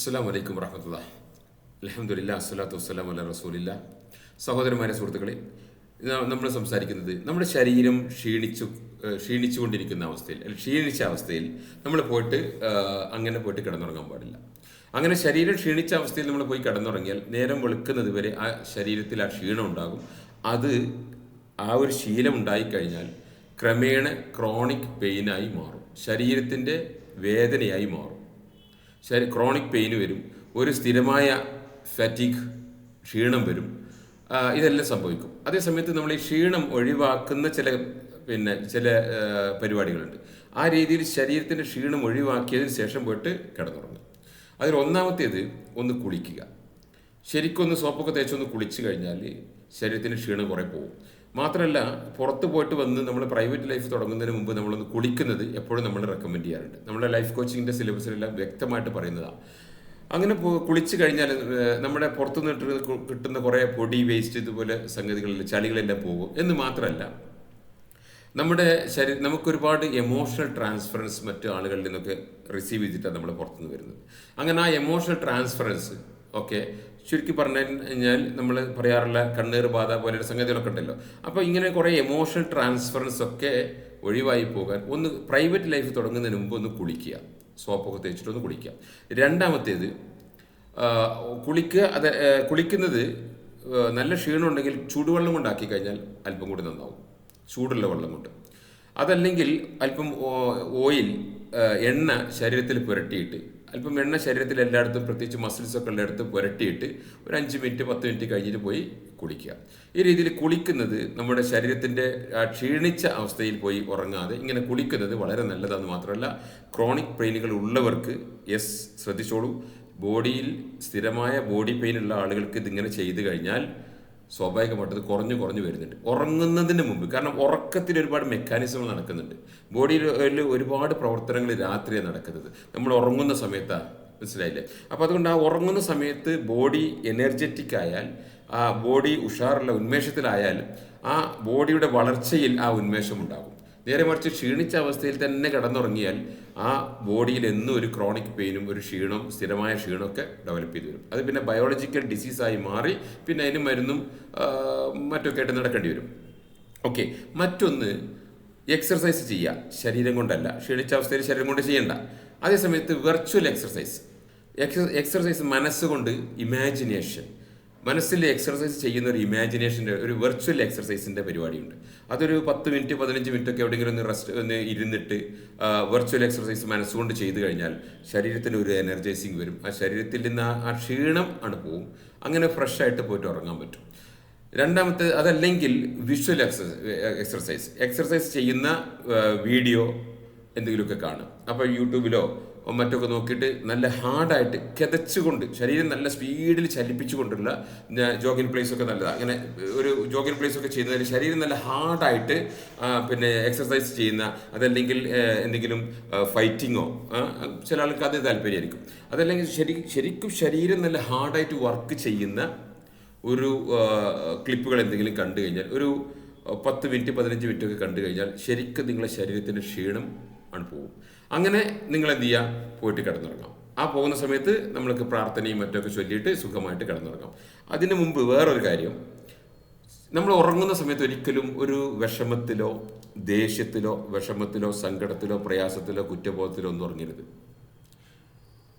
അസ്സാം വലൈക്കും വറഹമത്തുള്ള അലഹമുല്ല അസ്സലാത്തു വസ്സലാം അല്ല റസൂലില്ല. സഹോദരന്മാരെ സുഹൃത്തുക്കളെ നമ്മൾ സംസാരിക്കുന്നത് നമ്മുടെ ശരീരം ക്ഷീണിച്ചു ക്ഷീണിച്ചുകൊണ്ടിരിക്കുന്ന അവസ്ഥയിൽ ക്ഷീണിച്ച അവസ്ഥയിൽ നമ്മൾ പോയിട്ട് അങ്ങനെ പോയിട്ട് കിടന്നുറങ്ങാൻ പാടില്ല. അങ്ങനെ ശരീരം ക്ഷീണിച്ച അവസ്ഥയിൽ നമ്മൾ പോയി കിടന്നുറങ്ങിയാൽ നേരം വെളുക്കുന്നത് വരെ ആ ശരീരത്തിൽ ആ ക്ഷീണം ഉണ്ടാകും. അത് ആ ഒരു ശീലം ഉണ്ടായിക്കഴിഞ്ഞാൽ ക്രമേണ ക്രോണിക് പെയിനായി മാറും. ശരീരത്തിന്റെ വേദനയായി മാറും. ശരി ക്രോണിക് പെയിൻ വരും ഒരു സ്ഥിരമായ ഫാറ്റിക് ക്ഷീണം വരും ഇതെല്ലാം സംഭവിക്കും. അതേസമയത്ത് നമ്മൾ ഈ ക്ഷീണം ഒഴിവാക്കുന്ന ചില പിന്നെ ചില പരിപാടികളുണ്ട്. ആ രീതിയിൽ ശരീരത്തിന്റെ ക്ഷീണം ഒഴിവാക്കിയതിന് ശേഷം പോയിട്ട് കിടന്നുറങ്ങും. അതിൽ ഒന്നാമത്തേത് ഒന്ന് കുളിക്കുക. ശരിക്കൊന്ന് സോപ്പൊക്കെ തേച്ചൊന്ന് കുളിച്ച് കഴിഞ്ഞാൽ ശരീരത്തിന് ക്ഷീണം കുറേ പോകും. മാത്രമല്ല പുറത്ത് പോയിട്ട് വന്ന് നമ്മൾ പ്രൈവറ്റ് ലൈഫ് തുടങ്ങുന്നതിന് മുമ്പ് നമ്മളൊന്ന് കുളിക്കുന്നത് എപ്പോഴും നമ്മൾ റെക്കമെൻഡ് ചെയ്യാറുണ്ട്. നമ്മുടെ ലൈഫ് കോച്ചിങ്ങിന്റെ സിലബസിലെല്ലാം വ്യക്തമായിട്ട് പറയുന്നതാണ് അങ്ങനെ കുളിച്ച് കഴിഞ്ഞാൽ നമ്മുടെ പുറത്തുനിന്ന് കിട്ടുന്ന കിട്ടുന്ന കുറേ പൊടി വേസ്റ്റ് ഇതുപോലെ സംഗതികളിൽ ചളികളെല്ലാം പോകും എന്ന് മാത്രമല്ല നമ്മുടെ ശരീരം നമുക്കൊരുപാട് എമോഷണൽ ട്രാൻസ്ഫറൻസ് മറ്റു ആളുകളിൽ നിന്നൊക്കെ റിസീവ് ചെയ്തിട്ടാണ് നമ്മൾ പുറത്തുനിന്ന് വരുന്നത്. അങ്ങനെ ആ എമോഷണൽ ട്രാൻസ്ഫറൻസ് ഓക്കെ. ചുരുക്കി പറഞ്ഞു കഴിഞ്ഞാൽ നമ്മൾ പറയാറുള്ള കണ്ണീർ ബാധ പോലെയുള്ള സംഗതികളൊക്കെ ഉണ്ടല്ലോ. അപ്പോൾ ഇങ്ങനെ കുറേ എമോഷണൽ ട്രാൻസ്ഫറൻസ് ഒക്കെ ഒഴിവായി പോകാൻ ഒന്ന് പ്രൈവറ്റ് ലൈഫ് തുടങ്ങുന്നതിന് മുമ്പ് ഒന്ന് കുളിക്കുക. സോപ്പൊക്കെ തേച്ചിട്ട് ഒന്ന് കുളിക്കുക. രണ്ടാമത്തേത് കുളിക്കുക അത് കുളിക്കുന്നത് നല്ല ക്ഷീണം ഉണ്ടെങ്കിൽ ചൂടുവെള്ളം കൊണ്ടാക്കി കഴിഞ്ഞാൽ അല്പം കൂടി നന്നാവും. ചൂടുള്ള വെള്ളം കൊണ്ട്. അതല്ലെങ്കിൽ അല്പം ഓയിൽ എണ്ണ ശരീരത്തിൽ പുരട്ടിയിട്ട് അല്പം എണ്ണ ശരീരത്തിൽ എല്ലായിടത്തും പ്രത്യേകിച്ച് മസിൽസ് ഒക്കെ എല്ലായിടത്തും പുരട്ടിയിട്ട് ഒരു അഞ്ച് മിനിറ്റ് പത്ത് മിനിറ്റ് കഴിഞ്ഞിട്ട് പോയി കുളിക്കുക. ഈ രീതിയിൽ കുളിക്കുന്നത് നമ്മുടെ ശരീരത്തിന്റെ ക്ഷീണിച്ച അവസ്ഥയിൽ പോയി ഉറങ്ങാതെ ഇങ്ങനെ കുളിക്കുന്നത് വളരെ നല്ലതാണെന്ന് മാത്രമല്ല ക്രോണിക് പെയിനുകൾ ഉള്ളവർക്ക് യെസ് ശ്രദ്ധിച്ചോളൂ. ബോഡിയിൽ സ്ഥിരമായ ബോഡി പെയിൻ ഉള്ള ആളുകൾക്ക് ഇതിങ്ങനെ ചെയ്തു കഴിഞ്ഞാൽ സ്വാഭാവികമായിട്ട് ഇത് കുറഞ്ഞു കുറഞ്ഞു വരുന്നുണ്ട്. ഉറങ്ങുന്നതിന് മുമ്പ് കാരണം ഉറക്കത്തിൽ ഒരുപാട് മെക്കാനിസങ്ങൾ നടക്കുന്നുണ്ട്. ബോഡിയിൽ ഒരുപാട് പ്രവർത്തനങ്ങൾ രാത്രിയാണ് നടക്കുന്നത്. നമ്മൾ ഉറങ്ങുന്ന സമയത്താണ് മനസ്സിലായില്ലേ? അപ്പോൾ അതുകൊണ്ട് ആ ഉറങ്ങുന്ന സമയത്ത് ബോഡി എനർജറ്റിക് ആയാൽ ആ ബോഡി ഉഷാറുള്ള ഉന്മേഷത്തിലായാൽ ആ ബോഡിയുടെ വളർച്ചയിൽ ആ ഉന്മേഷം ഉണ്ടാകും. നേരെ മറിച്ച് ക്ഷീണിച്ച അവസ്ഥയിൽ തന്നെ കിടന്നുറങ്ങിയാൽ ആ ബോഡിയിൽ എന്നും ഒരു ക്രോണിക് പെയിനും ഒരു ക്ഷീണവും സ്ഥിരമായ ക്ഷീണമൊക്കെ ഡെവലപ്പ് ചെയ്തു വരും. അത് പിന്നെ ബയോളജിക്കൽ ഡിസീസായി മാറി പിന്നെ അതിന് മരുന്നും മറ്റൊക്കെ ആയിട്ട് നടക്കേണ്ടി വരും. ഓക്കെ മറ്റൊന്ന് എക്സർസൈസ് ചെയ്യുക. ശരീരം കൊണ്ടല്ല. ക്ഷീണിച്ച അവസ്ഥയിൽ ശരീരം കൊണ്ട് ചെയ്യണ്ട. അതേസമയത്ത് വെർച്വൽ എക്സർസൈസ് എക്സർസൈസ് മനസ്സുകൊണ്ട് ഇമാജിനേഷൻ മനസ്സിൽ എക്സർസൈസ് ചെയ്യുന്ന ഒരു ഇമാജിനേഷന്റെ ഒരു വെർച്വൽ എക്സർസൈസിന്റെ പരിപാടിയുണ്ട്. അതൊരു പത്ത് മിനിറ്റ് പതിനഞ്ച് മിനിറ്റ് ഒക്കെ എവിടെയെങ്കിലും ഒന്ന് റെസ്റ്റ് ഒന്ന് ഇരുന്നിട്ട് വെർച്വൽ എക്സർസൈസ് മനസ്സുകൊണ്ട് ചെയ്തു കഴിഞ്ഞാൽ ശരീരത്തിന് ഒരു എനർജൈസിങ് വരും. ആ ശരീരത്തിൽ നിന്ന് ആ- ക്ഷീണം ആണ് പോവും. അങ്ങനെ ഫ്രഷ് ആയിട്ട് പോയിട്ട് ഉറങ്ങാൻ പറ്റും. രണ്ടാമത്തെ അതല്ലെങ്കിൽ വിഷ്വൽ എക്സർസൈസ് എക്സർസൈസ് ചെയ്യുന്ന വീഡിയോ എന്തെങ്കിലുമൊക്കെ കാണും. അപ്പോൾ യൂട്യൂബിലോ മറ്റൊക്കെ നോക്കിയിട്ട് നല്ല ഹാർഡായിട്ട് കിതച്ചുകൊണ്ട് ശരീരം നല്ല സ്പീഡിൽ ചലിപ്പിച്ചുകൊണ്ടുള്ള ജോഗിങ് പ്ലേസ് ഒക്കെ നല്ലതാണ് അങ്ങനെ ഒരു ജോഗിങ് പ്ലേസ് ഒക്കെ ചെയ്യുന്നതിൽ ശരീരം നല്ല ഹാർഡായിട്ട് പിന്നെ എക്സസൈസ് ചെയ്യുന്ന അതല്ലെങ്കിൽ എന്തെങ്കിലും ഫൈറ്റിങ്ങോ ചില ആൾക്ക് അത് താല്പര്യമായിരിക്കും. അതല്ലെങ്കിൽ ശരി ശരിക്കും ശരീരം നല്ല ഹാർഡായിട്ട് വർക്ക് ചെയ്യുന്ന ഒരു ക്ലിപ്പുകൾ എന്തെങ്കിലും കണ്ടു കഴിഞ്ഞാൽ ഒരു പത്ത് മിനിറ്റ് പതിനഞ്ച് മിനിറ്റ് ഒക്കെ കണ്ടു കഴിഞ്ഞാൽ ശരിക്കും നിങ്ങളുടെ ശരീരത്തിന്റെ ക്ഷീണം ആണ് പോകും. അങ്ങനെ നിങ്ങൾ എന്ത് ചെയ്യുക പോയിട്ട് കിടന്നുറങ്ങാം. ആ പോകുന്ന സമയത്ത് നമ്മൾക്ക് പ്രാർത്ഥനയും മറ്റൊക്കെ ചൊല്ലിയിട്ട് സുഖമായിട്ട് കിടന്നുറങ്ങാം. അതിന് മുമ്പ് വേറൊരു കാര്യം. നമ്മൾ ഉറങ്ങുന്ന സമയത്ത് ഒരിക്കലും ഒരു വിഷമത്തിലോ ദേഷ്യത്തിലോ വിഷമത്തിലോ സങ്കടത്തിലോ പ്രയാസത്തിലോ കുറ്റബോധത്തിലോ ഒന്നും ഉറങ്ങരുത്.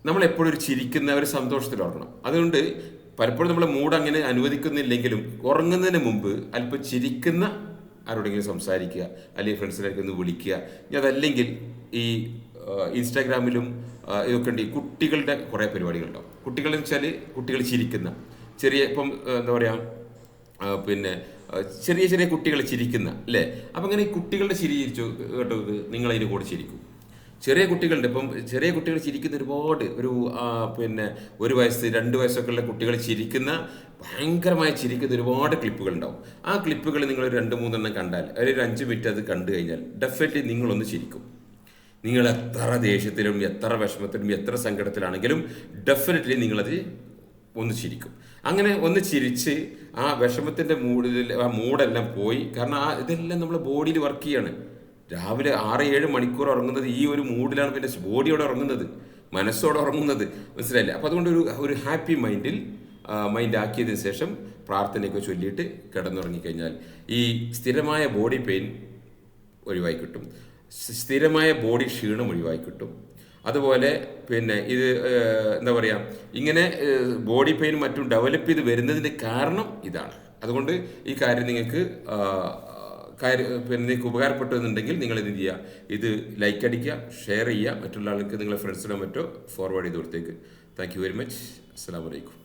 നമ്മൾ എപ്പോഴും ഒരു ചിരിക്കുന്ന ഒരു സന്തോഷത്തിൽ ഉറങ്ങണം. അതുകൊണ്ട് പലപ്പോഴും നമ്മളെ മൂഡ് അങ്ങനെ അനുവദിക്കുന്നില്ലെങ്കിലും ഉറങ്ങുന്നതിന് മുമ്പ് അല്പം ചിരിക്കുന്ന ആരോടെങ്കിലും സംസാരിക്കുക അല്ലെങ്കിൽ ഫ്രണ്ട്സിനൊക്കെ ഒന്ന് വിളിക്കുക. ഇനി അതല്ലെങ്കിൽ ഈ ഇൻസ്റ്റാഗ്രാമിലും ഇതൊക്കെ ഉണ്ട്. ഈ കുട്ടികളുടെ കുറേ പരിപാടികളുണ്ടാവും. കുട്ടികളെന്ന് വെച്ചാൽ കുട്ടികൾ ചിരിക്കുന്ന ചെറിയ ഇപ്പം എന്താ പറയുക പിന്നെ ചെറിയ ചെറിയ കുട്ടികൾ ചിരിക്കുന്ന അല്ലേ? അപ്പം അങ്ങനെ ഈ കുട്ടികളുടെ ചിരി ചിരിച്ചു കേട്ടത് നിങ്ങൾ കൂടെ ചിരിക്കും. ചെറിയ കുട്ടികളുടെ ഇപ്പം ചെറിയ കുട്ടികൾ ചിരിക്കുന്ന ഒരുപാട് ഒരു പിന്നെ ഒരു വയസ്സ് രണ്ട് വയസ്സൊക്കെ ഉള്ള കുട്ടികൾ ചിരിക്കുന്ന ഭയങ്കരമായി ചിരിക്കുന്ന ഒരുപാട് ക്ലിപ്പുകൾ ഉണ്ടാവും. ആ ക്ലിപ്പുകൾ നിങ്ങൾ രണ്ട് മൂന്നെണ്ണം കണ്ടാൽ ഒരു അഞ്ച് മിനിറ്റ് അത് കണ്ടു കഴിഞ്ഞാൽ ഡെഫിനറ്റ്ലി നിങ്ങളൊന്ന് ചിരിക്കും. നിങ്ങൾ എത്ര ദേഷ്യത്തിലും എത്ര വിഷമത്തിലും എത്ര സങ്കടത്തിലാണെങ്കിലും ഡെഫിനറ്റ്ലി നിങ്ങളത് ഒന്ന് ചിരിക്കും. അങ്ങനെ ഒന്ന് ചിരിച്ച് ആ വിഷമത്തിന്റെ മൂഡിൽ ആ മൂടെല്ലാം പോയി. കാരണം ആ ഇതെല്ലാം നമ്മൾ ബോഡിയിൽ വർക്ക് ചെയ്യാണ്. രാവിലെ ആറ് ഏഴ് മണിക്കൂർ ഉറങ്ങുന്നത് ഈ ഒരു മൂഡിലാണ് പിന്നെ ബോഡിയോടെ ഉറങ്ങുന്നത് മനസ്സോടെ ഉറങ്ങുന്നത്. മനസ്സിലായില്ലേ? അപ്പോൾ അതുകൊണ്ട് ഒരു ഒരു ഹാപ്പി മൈൻഡിൽ മൈൻഡ് ആക്കിയതിന് ശേഷം പ്രാർത്ഥനയൊക്കെ ചൊല്ലിയിട്ട് കിടന്നുറങ്ങിക്കഴിഞ്ഞാൽ ഈ സ്ഥിരമായ ബോഡി പെയിൻ ഒഴിവായി കിട്ടും. സ്ഥിരമായ ബോഡി ക്ഷീണം ഒഴിവായി കിട്ടും. അതുപോലെ പിന്നെ ഇത് എന്താ പറയുക ഇങ്ങനെ ബോഡി പെയിൻ മറ്റും ഡെവലപ്പ് ചെയ്ത് വരുന്നതിന്റെ കാരണം ഇതാണ്. അതുകൊണ്ട് ഈ കാര്യം നിങ്ങൾക്ക് കാര്യം നിങ്ങൾക്ക് ഉപകാരപ്പെട്ടു എന്നുണ്ടെങ്കിൽ നിങ്ങൾ ഇത് ചെയ്യുക? ഇത് ലൈക്ക് അടിക്കുക ഷെയർ ചെയ്യുക. മറ്റുള്ള ആൾക്ക് നിങ്ങളെ ഫ്രണ്ട്സിനോ മറ്റോ ഫോർവേഡ് ചെയ്ത് കൊടുത്തേക്ക്. താങ്ക് യു വെരി മച്ച് അസ്സാം വലൈക്കും